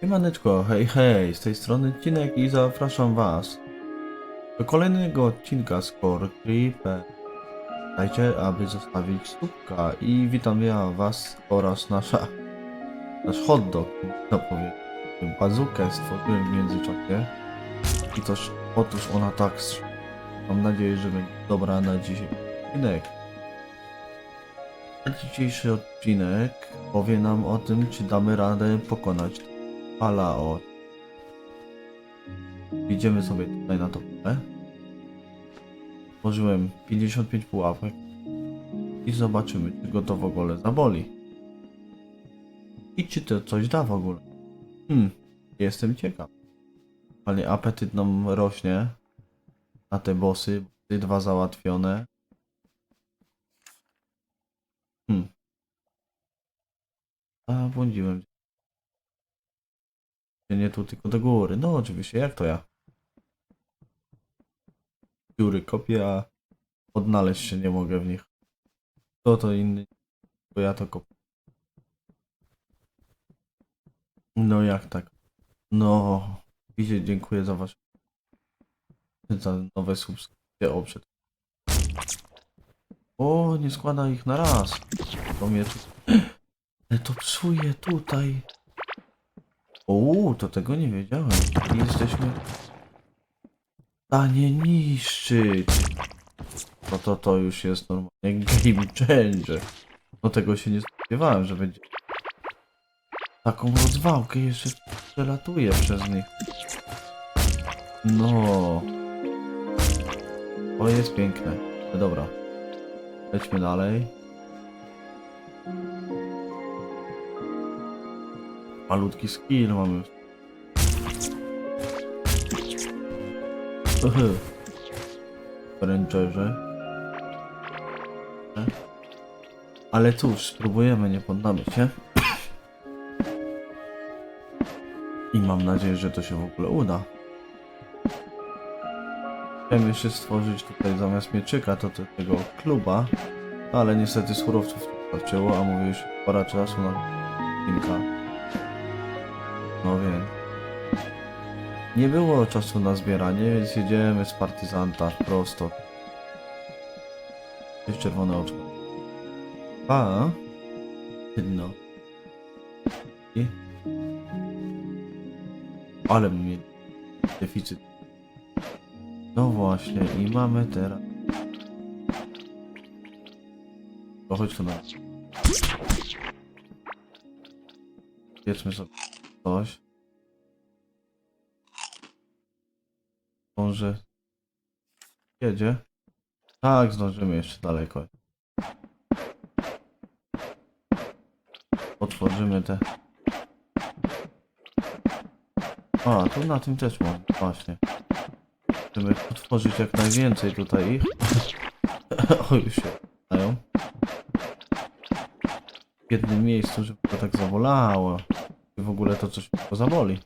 Siemaneczko, hej hej, z tej strony Cinek i zapraszam was do kolejnego odcinka z Core Creeper. Dajcie, aby zostawić słupka i witam ja was oraz nasza, nasz hot dog, no powiem, bazukę stworzyłem w międzyczasie i toż, otóż ona tak, mam nadzieję, że będzie dobra na dzisiaj odcinek. A dzisiejszy odcinek powie nam o tym, czy damy radę pokonać Palao. Idziemy sobie tutaj na to pole. Tworzyłem 55 pułapek i zobaczymy, czy go to w ogóle zaboli. I czy to coś da w ogóle. Hmm, jestem ciekaw. Ale apetyt nam rośnie na te bossy. Bossy dwa załatwione. Hmm. A, błądziłem. Nie tu, tylko do góry. No oczywiście, jak to ja? Dziury kopię, a odnaleźć się nie mogę w nich. To to inny, bo ja to kopię. No jak tak? No, widzicie, dziękuję za wasze za nowe subskrypcje oprzed. O, nie składa ich na raz. To mnie tu... To psuje tutaj. Uuu, to tego nie wiedziałem. Jesteśmy w stanie niszczyć. No to to już jest normalnie game changer. No tego się nie spodziewałem, że będzie taką rozwałkę jeszcze przelatuje przez nich. No. O, jest piękne. No dobra. Lećmy dalej. Malutki skill mamy. Uhu. Rangerze. Ale cóż, spróbujemy, nie poddamy się. I mam nadzieję, że to się w ogóle uda. Chciałem jeszcze stworzyć tutaj zamiast mieczyka to te- tego kluba, ale niestety surowców nie starczyło, a mówię już pora czasu na kilka. No wiem. Nie było czasu na zbieranie, więc jedziemy z partyzanta prosto. Jest czerwone oczko. A? No. I? Ale mieli deficyt. No właśnie, i mamy teraz. To chodź tu na. Wiedzmy sobie coś. Może jedzie? Tak, zdążymy jeszcze daleko. Otworzymy te. A, tu na tym też mam, właśnie. Chcemy otworzyć jak najwięcej tutaj ich. o, już się dają. W jednym miejscu, żeby to tak zawolało. W ogóle to coś zaboli.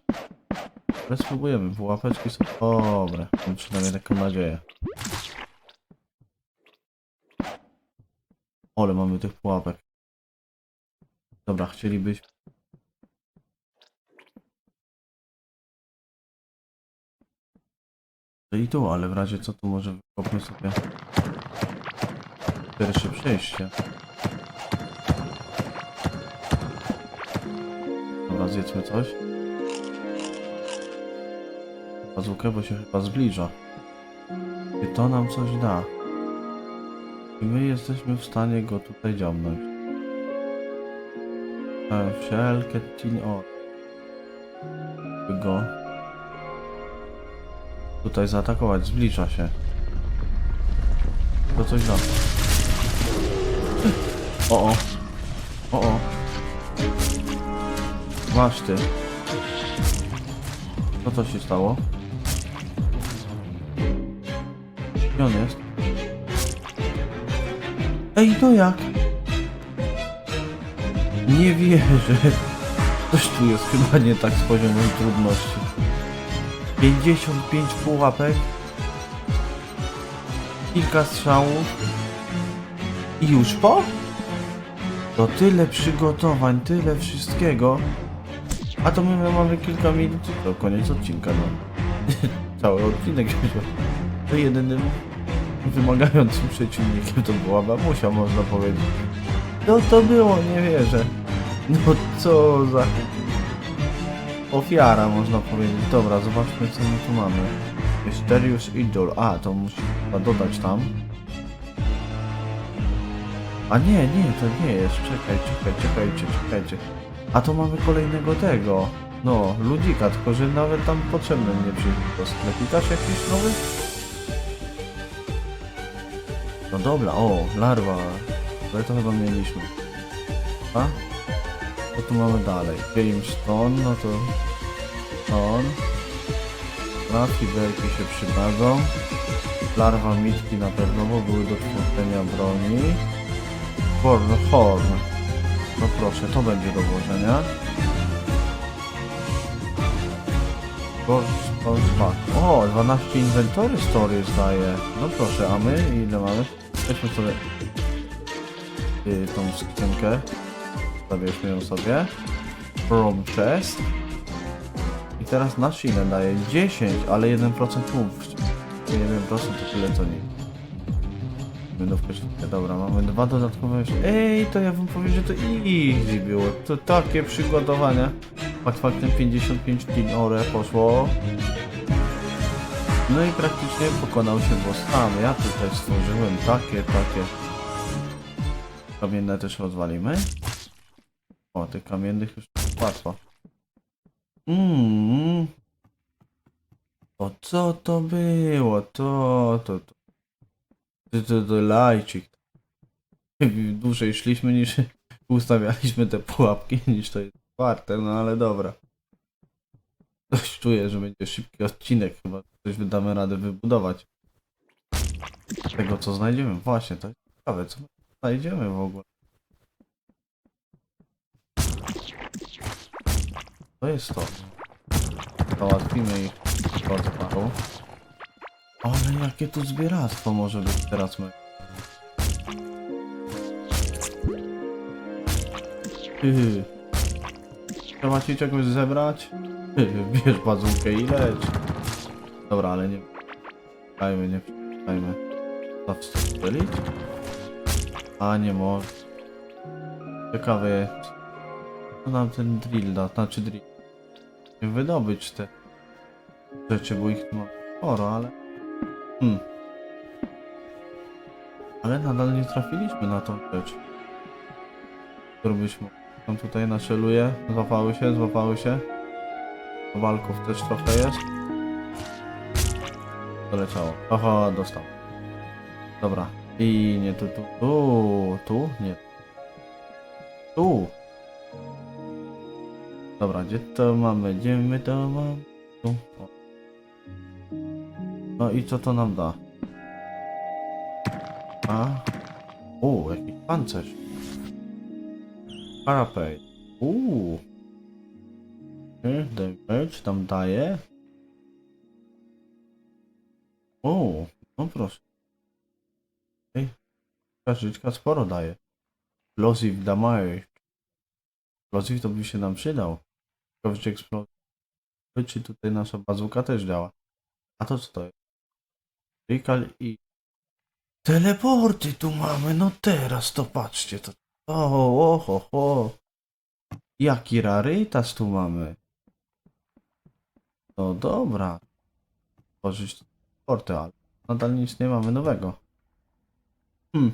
Ale spróbujemy, pułapeczki są dobre. Mam przynajmniej taką nadzieję. Ole, mamy tych pułapek. Dobra, chcielibyśmy... I tu, ale w razie co tu może wykopmy sobie pierwsze przejście. Dobra, zjedzmy coś. Bazukę, bo się chyba zbliża. I to nam coś da. I my jesteśmy w stanie go tutaj dziomnąć. E, Wszelkie tin o. Go tutaj zaatakować, zbliża się. To coś da. O o. O o. Masz ty. Co to się stało? Gdzie on jest? Ej, no jak? Nie wierzę. Coś tu jest chyba nie tak z poziomem trudności. 55 pułapek. Kilka strzałów. I już po? To tyle przygotowań, tyle wszystkiego. A to my mamy kilka minut, to koniec odcinka, no. Cały odcinek się To jedynym wymagającym przeciwnikiem to była babusia, można powiedzieć. No to było, nie wierzę. No co za... Ofiara, można powiedzieć. Dobra, zobaczmy co my tu mamy. Mysterious Idol. A, to musi chyba dodać tam. A nie, nie, to nie jest. Czekaj, czekaj, czekajcie, czekajcie. A to mamy kolejnego tego. No, ludzika, tylko że nawet tam potrzebny nie przyjdzie. Sklepikarz jakiś nowy? No dobra, o, larwa. Ale to chyba mieliśmy. A? Co tu mamy dalej? Gamestone, no to... Stone. Na fiberki się przydadzą. Larwa mitki na pewno, bo były do tworzenia broni. Horn, horn. No proszę, to będzie do włożenia. O, 12 inwentory story zdaje. No proszę, a my ile mamy? Weźmy sobie y, tą skrzynkę. Zabierzmy ją sobie. From chest. I teraz nasz ile daje? 10, ale 1% mów. 1% to tyle co nie. Będą w. Dobra, mamy dwa dodatkowe. Ej, to ja wam powiem, że to easy było. To takie przygotowania. Fakt faktem 55 dni ore poszło. No i praktycznie pokonał się boss sam. Ja tutaj stworzyłem takie, takie. Kamienne też rozwalimy. O, tych kamiennych już łatwo. Mmm. O co to było? To, to, to. To, to, to lajcik. Dłużej szliśmy niż ustawialiśmy te pułapki, niż to jest warte, no ale dobra. Coś czuję, że będzie szybki odcinek, chyba coś wydamy radę wybudować. Tego co znajdziemy. Właśnie, to jest ciekawe, co my znajdziemy w ogóle. To jest to. Załatwimy ich od paru. Ale jakie tu zbieractwo może być teraz my. Yy. Trzeba ci czegoś zebrać? Yy, Bierz bazookę i leć. Dobra, ale nie... Dajmy, nie dajmy. Zawsze strzelić? A nie może. Ciekawe jest. Co nam ten drill da? Znaczy drill. Wydobyć te rzeczy, bo ich tu ma sporo, ale... Hmm. Ale nadal nie trafiliśmy na tą rzecz. Którą byśmy... Tam tutaj naszeluje. Złapały się, złapały się. Walków też trochę jest. Doleciało. Aha, dostał. Dobra. I nie tu, tu, tu, tu, nie. Tu. Dobra, gdzie to mamy? Gdzie my to mamy? Tu. O. No i co to nam da? A? U, jakiś pancerz. Parapet. Uuu. Damage tam daje. O, no proszę. Ej, Każdyczka sporo daje. Explosive damage. Explosive to by się nam przydał. Czy explosive. Czy tutaj nasza bazuka też działa. A to co to jest? Rikal i... Teleporty tu mamy, no teraz to patrzcie to. O, o, ho, ho. Jaki rarytas tu mamy. No dobra. Tworzyć porty, ale nadal nic nie mamy nowego. Hmm.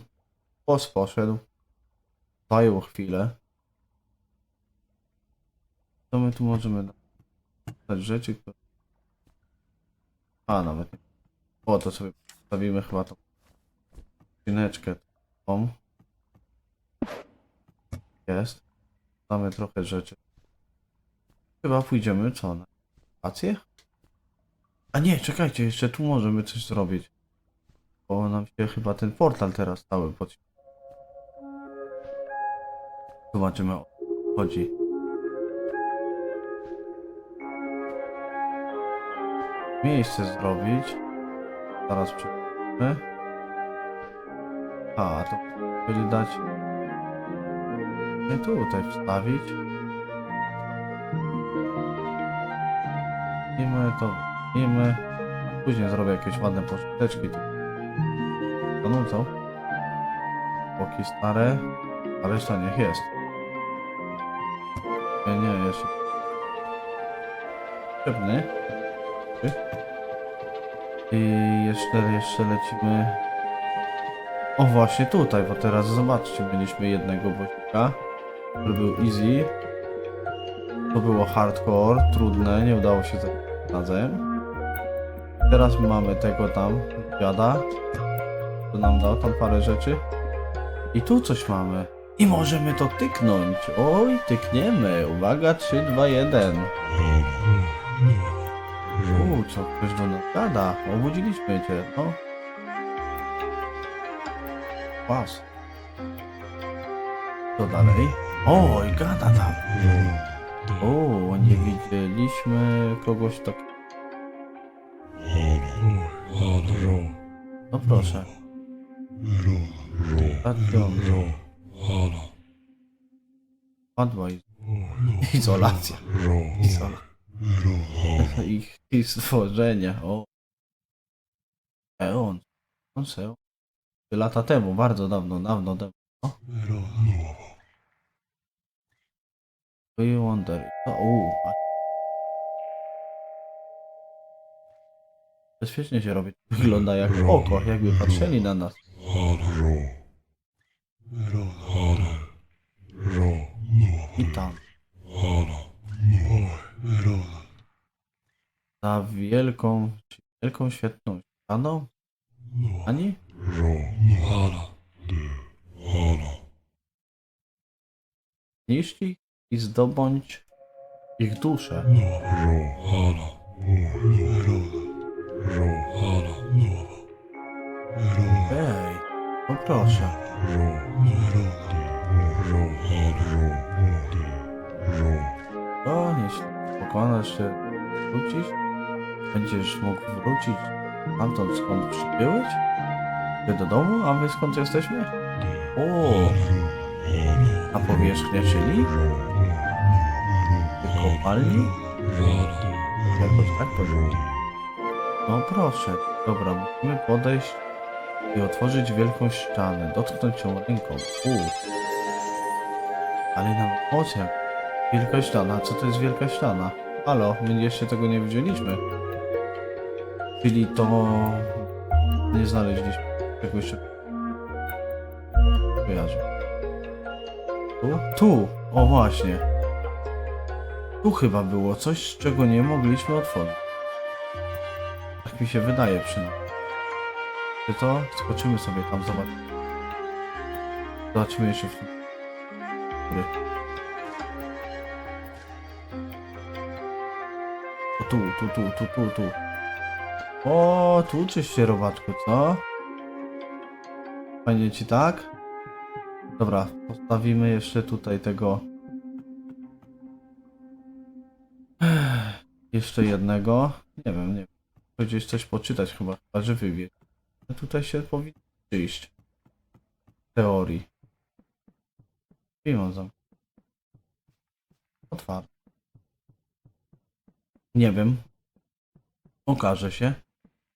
Pos poszedł. Zajął chwilę. Co my tu możemy dać rzeczy, które... A, nawet nie. O, to sobie postawimy chyba tą skrzyneczkę. Tą. Jest. Mamy trochę rzeczy. Chyba pójdziemy co? Na wakacje? A nie, czekajcie, jeszcze tu możemy coś zrobić. Bo nam się chyba ten portal teraz stały pod... Zobaczymy o co chodzi. Miejsce zrobić. Zaraz przeczytamy. A, to byli dać... Nie tutaj wstawić. wymienimy, to wymienimy. Później zrobię jakieś ładne pożyteczki. To nudzą. Boki stare, a reszta niech jest. Nie, nie, jeszcze. Pewny. I jeszcze, jeszcze lecimy. O właśnie tutaj, bo teraz zobaczcie, mieliśmy jednego bosika, który był easy. To było hardcore, trudne, nie udało się tak razem. Teraz mamy tego tam, dziada, to nam dał tam parę rzeczy. I tu coś mamy. I możemy to tyknąć. Oj, tykniemy. Uwaga, 3, 2, 1. Co ktoś do nas gada. Obudziliśmy cię, no. Pas. Co dalej? Oj, gada tam. O, nie widzieliśmy kogoś tak. No proszę. Stadion. Padła iz- izolacja. Izolacja. Ich, ich stworzenia. O. Eon. On se. Lata temu, bardzo dawno, dawno temu. O. We wonder. O, u, a- Bezpiecznie się robi. Wygląda jak oko, jakby patrzyli na nas. I tam. Za wielką, wielką świetną ścianą? Ani? Niszcz ich i zdobądź ich duszę. Ej, no proszę. O, jeśli pokonasz się, wrócisz, będziesz mógł wrócić tamtąd skąd przybyłeś? Ty do domu, a my skąd jesteśmy? O, a powierzchnia czyli? Kopalni? Jakoś tak powiem. No proszę, dobra, musimy podejść i otworzyć wielką ścianę, dotknąć ją ręką. U. Ale nam moc jak. Wielka ściana, co to jest wielka ściana? Halo, my jeszcze tego nie widzieliśmy. Czyli to... Nie znaleźliśmy czegoś jeszcze. Kojarzę. Tu? Tu! O właśnie. Tu chyba było coś, czego nie mogliśmy otworzyć. Tak mi się wydaje przynajmniej. Czy to? Skoczymy sobie tam, zobacz. Zobaczymy jeszcze w tym. Tu, tu, tu, tu, tu. O, tu czyś się robaczku, co? Fajnie ci tak? Dobra, postawimy jeszcze tutaj tego. Jeszcze jednego. Nie wiem, nie wiem. Gdzieś coś poczytać chyba, chyba że wywie. Tutaj się powinno przyjść. W teorii. Mimo zam. Otwarte. Nie wiem. Okaże się.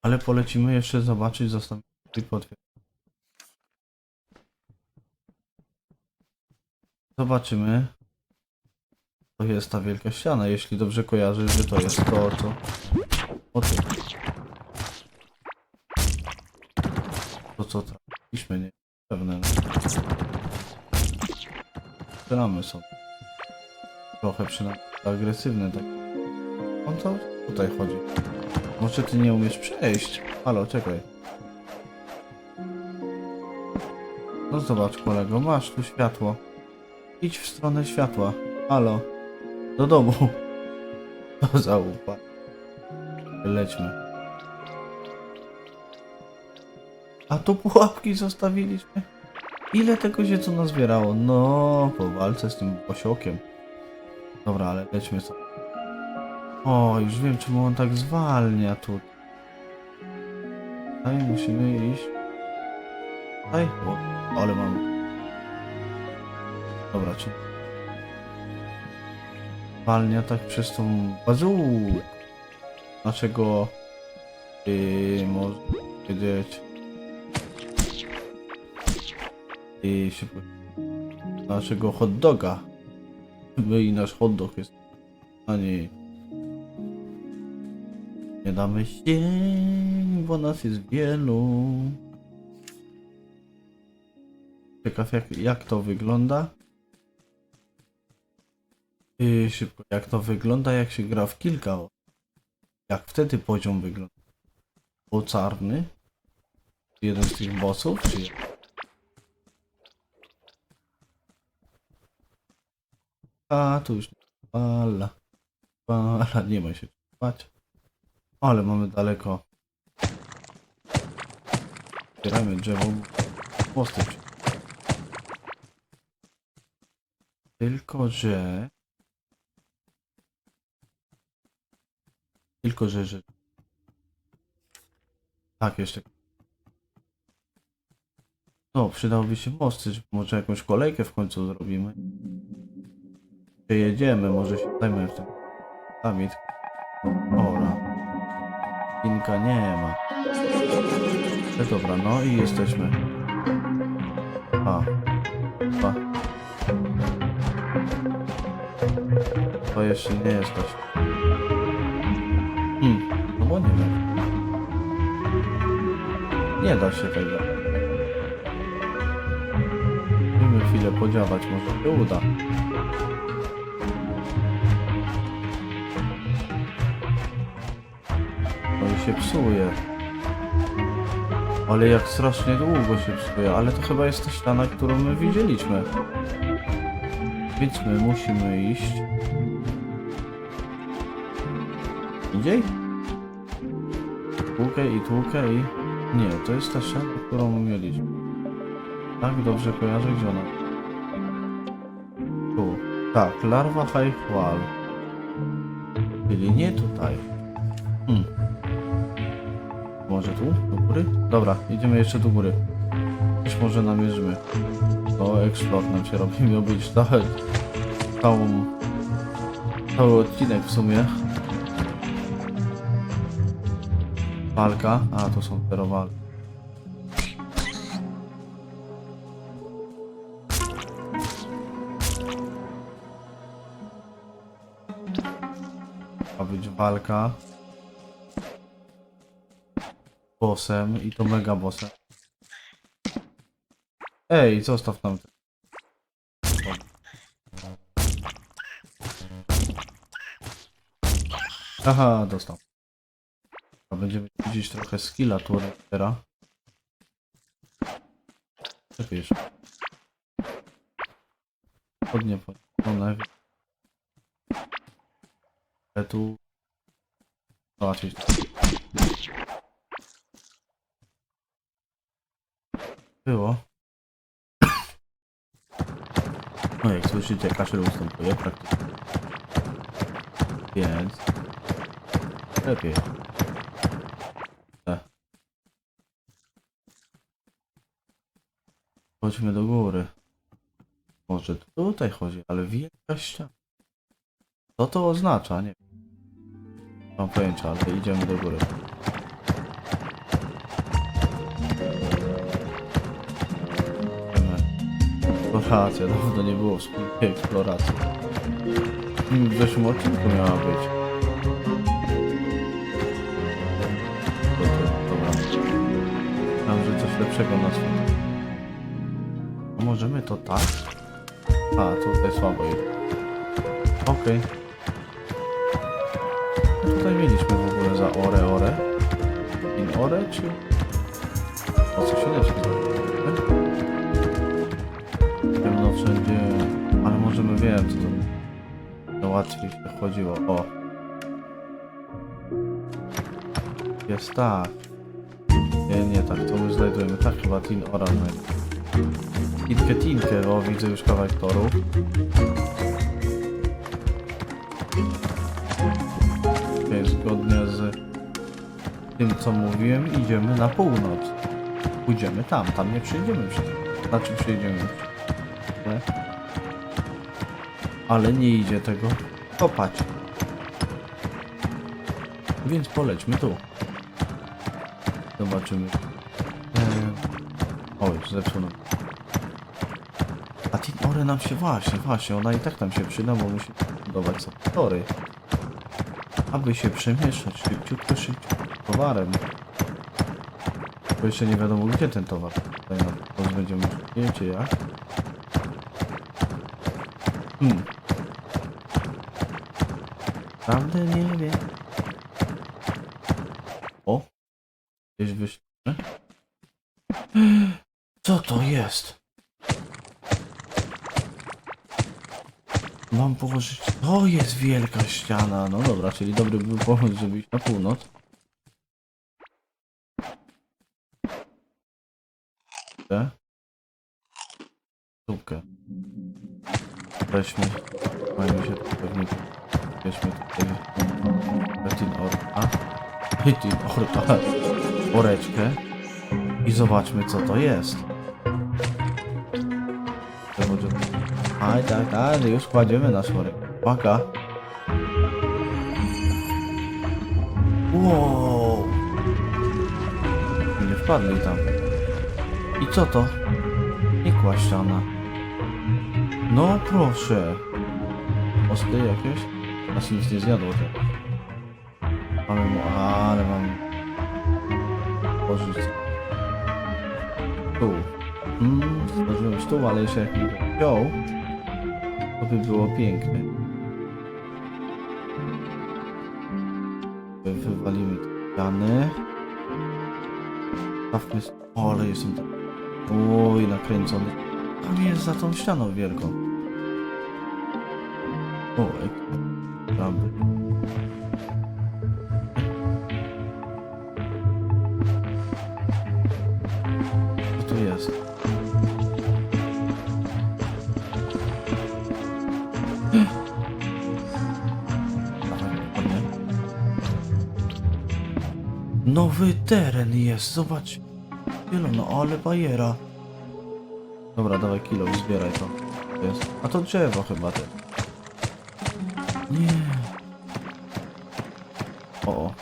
Ale polecimy jeszcze zobaczyć, zostawić tylko otwierać. Zobaczymy. To jest ta wielka ściana, jeśli dobrze kojarzę, że to jest to, co... O. To co trafiliśmy, nie? Pewne. Strzelamy sobie. Trochę przynajmniej agresywne tak. On to tutaj chodzi. Może ty nie umiesz przejść? Halo, czekaj. No zobacz kolego, masz tu światło. Idź w stronę światła. Halo. Do domu. To zaufa. Lećmy. A tu pułapki zostawiliśmy. Ile tego się tu nazbierało? No, po walce z tym osiokiem. Dobra, ale lećmy sobie. O, już wiem, czemu on tak zwalnia tu. Tutaj musimy iść. Tutaj? O, ale mam. Dobra, czy... Zwalnia tak przez tą bazukę. naszego, yy, można powiedzieć, yy, szybko, naszego hot doga. My i nasz hot dog jest, a nie, damy się, bo nas jest wielu. Ciekaw jak, jak to wygląda. Yy, szybko, jak to wygląda, jak się gra w kilka. Jak wtedy poziom wygląda? Mocarny? Jeden z tych bossów, czy? A, tu już pala. Pala, nie ma się spać. Ale mamy daleko. Zbieramy drzewo. Mosty. Tylko, że... Tylko, że... że... Tak, jeszcze... No, przydałoby się mosty, że może jakąś kolejkę w końcu zrobimy. Przejedziemy, może się zajmę w tym. Summit. Ora. Inka nie ma. No dobra, no i jesteśmy. A. Dwa. To jeszcze nie jest coś. Hmm, no bo nie wiem. Nie da się tego. Musimy chwilę podziałać, może się uda. Się psuje. Ale jak strasznie długo się psuje, ale to chyba jest ta ściana, którą my widzieliśmy. Więc my musimy iść. Idziej? Tłukę i tłukę i... Nie, to jest ta ściana, którą mieliśmy. Tak, dobrze kojarzę, gdzie ona... Tu. Tak, larwa hajchwal. Czyli nie tutaj. Tu? Do góry? Dobra, idziemy jeszcze do góry. Coś może namierzymy. To eksplot nam się robi. Miał być cały, całą, cały odcinek w sumie. Walka. A, to są te walki. Ma być walka. Bossem i to mega bossem. Ej, zostaw te- Aha, dostał. Będziemy widzieć trochę skilla tu teraz. Czekaj jeszcze. Podnie, podnie. Ale tu... Zobaczyć. Było. No jak słyszycie, kaszel ustępuje praktycznie. Więc... Lepiej. E. Chodźmy do góry. Może tutaj chodzi, ale wie jakaś ściana. Co to oznacza? Nie wiem. Mam pojęcia, ale idziemy do góry. Eksploracja, dawno nie było wspólnej eksploracji. Mm, W zeszłym odcinku miała być. To, to, dobra. Myślałem, że coś lepszego nas A możemy to tak? A, tutaj słabo idzie. Okej. Co tutaj mieliśmy w ogóle za ore ore? In ore czy? O co się leci? Łatwiej się chodziło. O. Jest tak. Nie, nie tak, to my znajdujemy. Tak chyba Tin Ora znajdujemy. Tinkę, tinkę, widzę już kawałek toru. Okej, zgodnie z tym co mówiłem, idziemy na północ. Pójdziemy tam, tam nie przyjdziemy. Znaczy przyjdziemy. Ale nie idzie tego kopać. Więc polećmy tu. Zobaczymy. Eee... Oj, zepsuł A Tin Ore nam się właśnie, właśnie, ona i tak nam się przyda, bo musi budować sobie tory. Aby się przemieszczać szybciutko, szybciutko towarem. Bo jeszcze nie wiadomo gdzie ten towar. Tutaj nam pozbędziemy wiecie jak. Hmm. Prawdę nie wiem. O! Gdzieś wyślę. Co to jest? Mam położyć... To jest wielka ściana. No dobra, czyli dobry był pomysł, żeby iść na północ. Te. Słupkę. Weźmy. Fajnie się pewnie... Weźmy tutaj... Tin Orta. Tin Orta. Oreczkę. I zobaczmy co to jest. Aj, tak, tak, już kładziemy nasz worek. Uwaga. Wow. Nie wpadli tam. I co to? Nikła ściana. No proszę. Osty jakieś? Nas nic nie zjadło te. Mamy mu... ale mam... Pożyć. Tu. Hmm, zdążyłem stół, ale jeszcze jak mi go wziął, to by było piękne. Wy- Wywalimy te ściany. Stawmy... O, ale jestem... tak- Oj, nakręcony. Tam jest za tą ścianą wielką. O, Nowy teren jest, zobacz. Zielono, ale bajera. Dobra, dawaj kilo, zbieraj to. To jest. A to drzewo chyba te. Nie. O.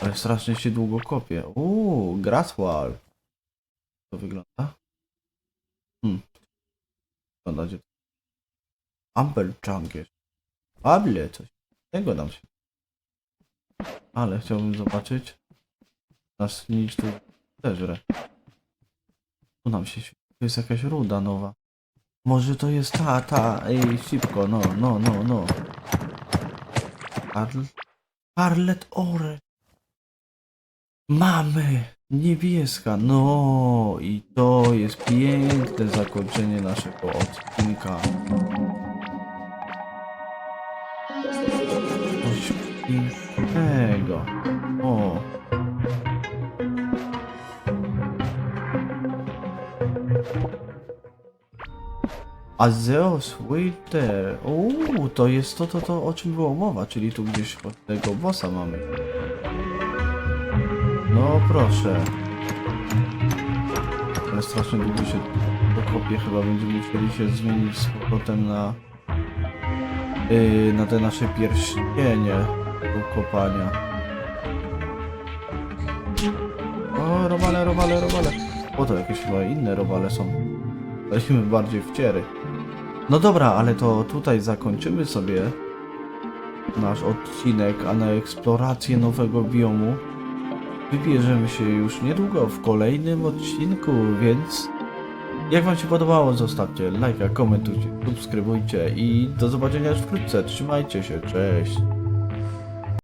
Ale strasznie się długo kopie. Uuu, Graswall. To wygląda? Hmm. Wygląda gdzie? Amber Jungle. Able, coś. Tego nam się. Ale chciałbym zobaczyć. Nasz tu zeżre. Tu nam się. Tu jest jakaś ruda nowa. Może to jest ta, ta, ej, szybko, no, no, no, no. Arl... Arlet Ore. Mamy! Niebieska, no i to jest piękne zakończenie naszego odcinka. O. Azeos Winter. Uuu, to jest to, to, to, o czym była mowa, czyli tu gdzieś od tego bossa mamy. No proszę. Ale strasznie długo się dokopie, chyba będziemy musieli się zmienić z powrotem na yy, na te nasze pierścienie do kopania. O, robale, robale, robale. O, to jakieś chyba inne robale są. Weźmy bardziej wciery. No dobra, ale to tutaj zakończymy sobie nasz odcinek, a na eksplorację nowego biomu wybierzemy się już niedługo w kolejnym odcinku, więc jak wam się podobało, zostawcie lajka, komentujcie, subskrybujcie i do zobaczenia już wkrótce. Trzymajcie się, cześć!